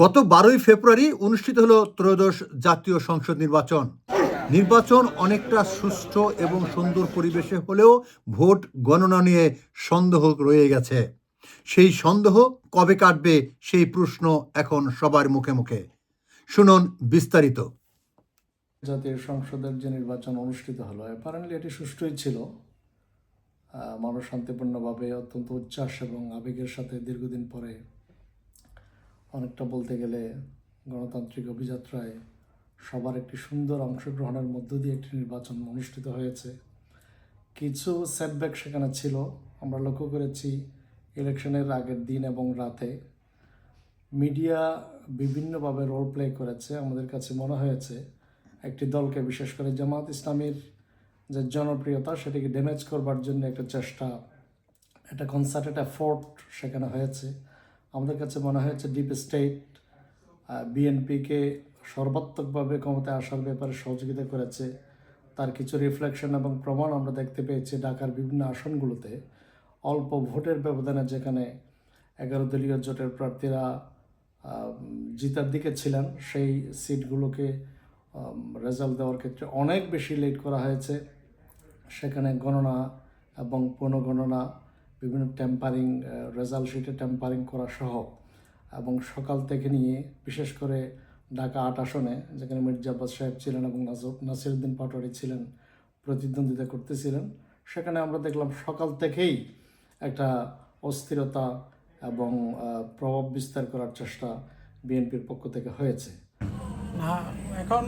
গত বারোই ফেব্রুয়ারি অনুষ্ঠিত হলো ত্রয়োদশ জাতীয় সংসদ নির্বাচন। নির্বাচন অনেকটা সুষ্ঠু এবং সুন্দর পরিবেশে হলেও ভোট গণনা নিয়ে সন্দেহ রয়ে গেছে। সেই সন্দেহ কবে কাটবে সেই প্রশ্ন এখন সবার মুখে মুখে। শুনুন বিস্তারিত। জাতীয় সংসদের যে নির্বাচন অনুষ্ঠিত হলো অ্যাপারেন্টলি এটি সুষ্ঠুই ছিল। মানুষ শান্তিপূর্ণভাবে অত্যন্ত উচ্ছ্বাস এবং আবেগের সাথে দীর্ঘদিন পরে অনেকটা বলতে গেলে গণতান্ত্রিক অভিযাত্রায় সবার একটি সুন্দর অংশগ্রহণের মধ্য দিয়ে একটি নির্বাচন অনুষ্ঠিত হয়েছে। কিছু সেটব্যাক সেখানে ছিল। আমরা লক্ষ্য করেছি ইলেকশনের আগের দিন এবং রাতে মিডিয়া বিভিন্নভাবে রোল প্লে করেছে। আমাদের কাছে মনে হয়েছে একটি দলকে, বিশেষ করে জামাত ইসলামীর যে জনপ্রিয়তা, সেটিকে ড্যামেজ করবার জন্য একটা চেষ্টা, একটা কনসার্টেড এফোর্ট সেখানে হয়েছে। আমাদের কাছে মনে হয়েছে ডিপ স্টেট বিএনপিকে সর্বাত্মকভাবে ক্ষমতায় আসার ব্যাপারে সহযোগিতা করেছে। তার কিছু রিফ্লেকশন এবং প্রমাণ আমরা দেখতে পেয়েছি ঢাকার বিভিন্ন আসনগুলোতে। অল্প ভোটের ব্যবধানে যেখানে এগারো দলীয় জোটের প্রার্থীরা জিতার দিকে ছিলেন, সেই সিটগুলোকে রেজাল্ট দেওয়ার ক্ষেত্রে অনেক বেশি লেট করা হয়েছে। সেখানে গণনা এবং পুনঃগণনা বিভিন্ন টেম্পারিং রেজাল্ট শিটে টেম্পারিং করা সহ, এবং সকাল থেকে নিয়ে বিশেষ করে ঢাকা আট আসনে, যেখানে মির্জা আব্বাস সাহেব ছিলেন এবং নাসর নাসিরুদ্দিন পাটোয়ারি ছিলেন, প্রতিদ্বন্দ্বিতা করতেছিলেন, সেখানে আমরা দেখলাম সকাল থেকেই একটা অস্থিরতা এবং প্রভাব বিস্তার করার চেষ্টা বিএনপির পক্ষ থেকে হয়েছে। এখন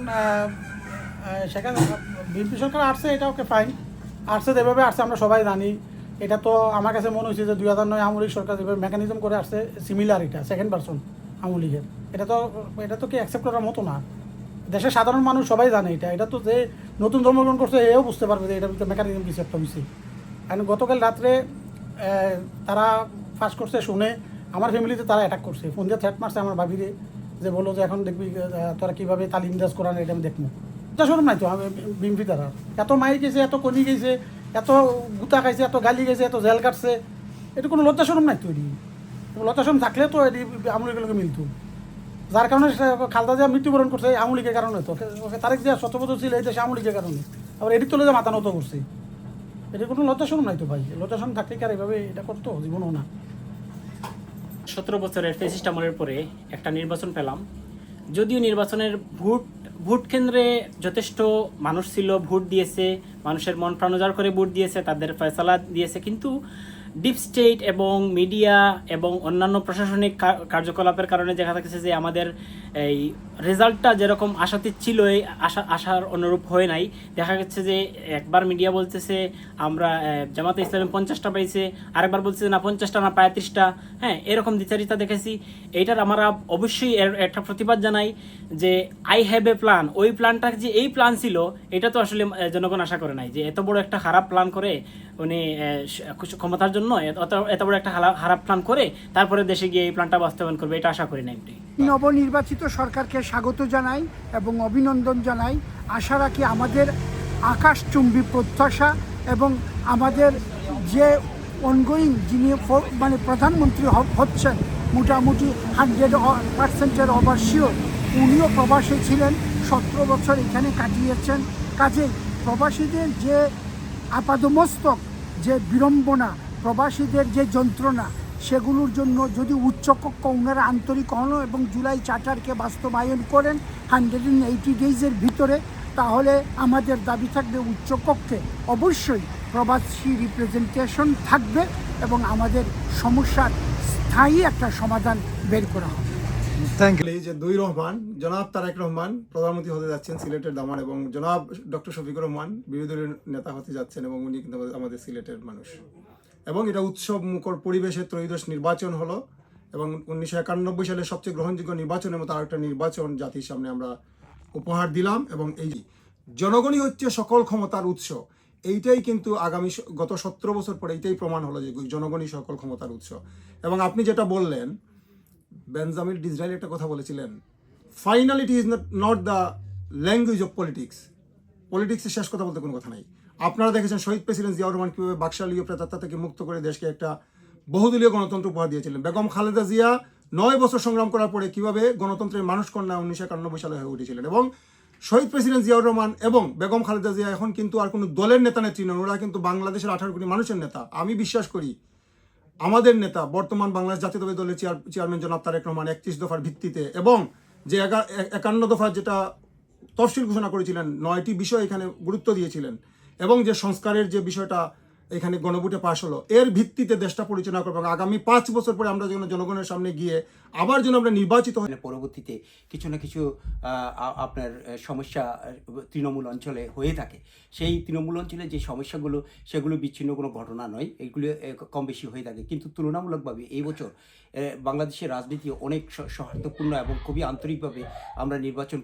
সেখানে বিএনপি সরকার আসছে, এটা ওকে ফাইন আসছে যেভাবে আসছে, আমরা সবাই জানি। এটা তো আমার কাছে মনে হয়েছে যে দুই হাজার নয় আমলিক সরকার যেভাবে মেকানিজম করে আসছে সিমিলার এটা সেকেন্ড পার্সন আমলিগের এটা তো এটা তো কি অ্যাকসেপ্ট করার মতো না। দেশের সাধারণ মানুষ সবাই জানে এটা। এটা তো যে নতুন জন্মগ্রহণ করছে এও বুঝতে পারবে যে এটার ভিতরে মেকানিজম কিছু একটা হয়েছে। কারণ গতকাল রাত্রে তারা ফাঁস করছে শুনে আমার ফ্যামিলিতে তারা অ্যাটাক করছে। ফোন দিয়ে থ্রেট মারছে আমার ভাবিরে, যে বলল যে এখন দেখবি তোরা কীভাবে তালিম দাস করান এটা আমি দেখব। এটা শোরুম নাই তো, আমি বিমফি তারা। এত মাই গেছে, এত কনি গেছে এত গুতা খাইছে, এত গালি গেছে এত জেল কাটছে। এটা কোনো লজ্জা শোরুম নাই তো এটি লজ্জা শোরুম থাকলে তো এটি আমলিগুলোকে মিলতো। যার কারণে খালদা জিয়া মৃত্যুবরণ করছে আমলিকের কারণে তো। তারেক শত বছর ছিল এই দেশে আমলিকের কারণে। আবার এটি তুলে যে মাথা নত করছে। এটা কোনো লজ্জা শোরুম নাই তো ভাই। লজ্জা শোরুম থাকলে কি আর এভাবে এটা করতো? জীবনও না। সতেরো বছরের ফেসিস্ট আমলের পরে একটা নির্বাচন পেলাম। যদিও নির্বাচনের ভোট ভোট কেন্দ্রে যথেষ্ট মানুষ ছিল, ভোট দিয়েছে মানুষের মন প্রাণ উজাড় করে ভোট দিয়েছে, তাদের ফয়সালা দিয়েছে। কিন্তু ডিপ স্টেট এবং মিডিয়া এবং অন্যান্য প্রশাসনিক কার্যকলাপের কারণে দেখা যাচ্ছে যে আমাদের এই রেজাল্টটা যেরকম আশাতে ছিল আশা, আশার অনুরূপ হয় নাই। দেখা যাচ্ছে যে একবার মিডিয়া বলতেছে, আমরা জামাতে ইসলামী পঞ্চাশটা পাইছে। আরেকবার বলছে না, পঞ্চাশটা, না, পঁয়ত্রিশটা। হ্যাঁ এরকম দ্বিচারিতা দেখেছি। এইটার আমরা অবশ্যই এর, একটা প্রতিবাদ জানাই যে, আই হ্যাভ এ প্ল্যান। ওই প্ল্যানটা যে, এই প্ল্যান ছিল, এটা তো আসলে জনগণ আশা করে নাই যে এত বড় একটা খারাপ প্ল্যান করে উনি ক্ষমতার জন্য এত বড় একটা খারাপ প্ল্যান করে তারপরে দেশে গিয়ে এই প্ল্যানটা বাস্তবায়ন করবে, এটা আশা করি আমি। নবনির্বাচিত সরকারকে স্বাগত জানাই এবং অভিনন্দন জানাই আশা রাখি আমাদের আকাশচুম্বী প্রত্যাশা এবং আমাদের যে অনগোয়িং যিনি মানে প্রধানমন্ত্রী হচ্ছেন, মোটামুটি হান্ড্রেড পার্সেন্টের অবশ্যই উনিও প্রবাসী ছিলেন, সতেরো বছর এখানে কাটিয়েছেন কাজে প্রবাসীদের যে আপাদমস্তক, যে বিড়ম্বনা, প্রবাসীদের যে যন্ত্রণা, সেগুলোর জন্য যদি উচ্চকক্ষ ওনারা আন্তরিক হন এবং জুলাই চার্টারকে বাস্তবায়ন করেন হান্ড্রেড অ্যান্ড এইটি ডেইজের ভিতরে, তাহলে আমাদের দাবি থাকবে উচ্চকক্ষে অবশ্যই প্রবাসী রিপ্রেজেন্টেশন থাকবে এবং আমাদের সমস্যার স্থায়ী একটা সমাধান বের করা হবে। থ্যাংক ইউ এই যে দুই রহমান, জনাব তারেক রহমান, প্রধানমন্ত্রী হতে যাচ্ছেন সিলেটের দামান এবং জনাব ডক্টর শফিকুর রহমান, বিরোধী নেতা হতে যাচ্ছেন এবং উনি কিন্তু আমাদের সিলেটের মানুষ। এবং এটা উৎসব মুখর পরিবেশে ত্রয়োদশ নির্বাচন হলো এবং উনিশশো একানব্বই সালে সবচেয়ে গ্রহণযোগ্য নির্বাচনের মতো আরেকটা নির্বাচন জাতির সামনে আমরা উপহার দিলাম এবং এই জনগণই হচ্ছে সকল ক্ষমতার উৎস। এইটাই কিন্তু আগামী গত সতেরো বছর পরে এইটাই প্রমাণ হলো যে জনগণই সকল ক্ষমতার উৎস। এবং আপনি যেটা বললেন বেনজামিন ডিসরায়েল একটা কথা বলেছিলেন finality is not the language of politics পলিটিক্সের শেষ কথা বলতে কোনো কথা নাই। আপনারা দেখেছেন শহীদ প্রেসিডেন্ট জিয়াউর রহমান কীভাবে বাকশালীয় প্রেতাত্মা থেকে মুক্ত করে দেশকে একটা বহুদলীয় গণতন্ত্র উপহার দিয়েছিলেন। বেগম খালেদা জিয়া নয় বছর সংগ্রাম করার পরে কীভাবে গণতন্ত্রের মানুষ কন্যা উনিশশো একানব্বই সালে হয়ে উঠেছিলেন এবং শহীদ প্রেসিডেন্ট জিয়াউর রহমান এবং বেগম খালেদা জিয়া এখন কিন্তু আর কোনো দলের নেতা নেত্রী নন। ওরা কিন্তু বাংলাদেশের আঠারো কোটি মানুষের নেতা। আমি বিশ্বাস করি আমাদের নেতা, বর্তমান বাংলাদেশ জাতীয়তাবাদী দলের চেয়ার, চেয়ারম্যান জনাব তারেক রহমান একত্রিশ দফার ভিত্তিতে এবং যে একান্ন দফার যেটা তফসিল ঘোষণা করেছিলেন, নয়টি বিষয় এখানে গুরুত্ব দিয়েছিলেন এবং যে সংস্কারের যে বিষয়টা এখানে গণভোটে পাশ হলো। এর ভিত্তিতে দেশটা পরিচালনা করব আগামী পাঁচ বছর পরে আমরা যেন জনগণের সামনে গিয়ে আবার যেন আমরা নির্বাচিত হই। মানে পরবর্তীতে কিছু না কিছু আপনার সমস্যা তৃণমূল অঞ্চলে হয়ে থাকে। সেই তৃণমূল অঞ্চলে যে সমস্যাগুলো, সেগুলো বিচ্ছিন্ন কোনো ঘটনা নয়। এগুলো কম বেশি হয়ে থাকে। কিন্তু তুলনামূলকভাবে এই বছর বাংলাদেশের রাজনীতি অনেক সৌহার্দ্যপূর্ণ এবং খুবই আন্তরিকভাবে আমরা নির্বাচন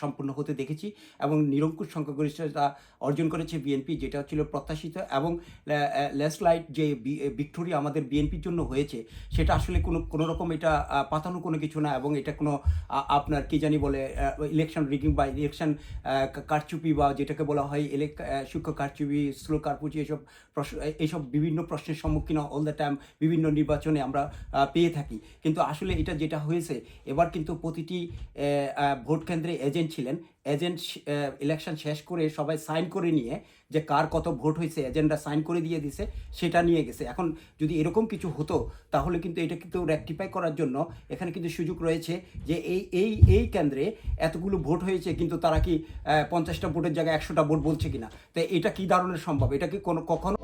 সম্পূর্ণ হতে দেখেছি এবং নিরঙ্কুশ সংখ্যাগরিষ্ঠতা অর্জন করেছে বিএনপি, যেটা ছিল প্রত্যাশিত এবং ল্যান্ডস্লাইড যে ভিক্টোরি আমাদের বিএনপির জন্য হয়েছে, সেটা আসলে কোনো কোনো রকম এটা পাতানো কোনো কিছু না এবং এটা কোনো আপনার কি জানি বলে ইলেকশন রিগিং বা ইলেকশন কারচুপি বা যেটাকে বলা হয় ইলেক সূক্ষ্ম কারচুপি স্লো কারপুচি এসব প্রশ্ন এইসব বিভিন্ন প্রশ্নের সম্মুখীন অল দ্য টাইম বিভিন্ন নির্বাচনে আমরা পেয়ে থাকি। কিন্তু আসলে এটা যেটা হয়েছে, এবার কিন্তু প্রতিটি ভোট কেন্দ্রে এজেন্ট ছিলেন এজেন্ট ইলেকশন শেষ করে সবাই সাইন করে নিয়ে যে কার কত ভোট হয়েছে এজেন্টরা সাইন করে দিয়ে দিছে, সেটা নিয়ে গেছে। এখন যদি এরকম কিছু হতো, তাহলে কিন্তু এটা কিন্তু রেকটিফাই করার জন্য এখানে কিন্তু সুযোগ রয়েছে যে এই এই এই কেন্দ্রে এতগুলো ভোট হয়েছে, কিন্তু তারা কি পঞ্চাশটা ভোটের জায়গায় একশোটা ভোট বলছে কিনা? তো এটা কি ধরনের সম্ভব? এটা কি কোনো, কখনো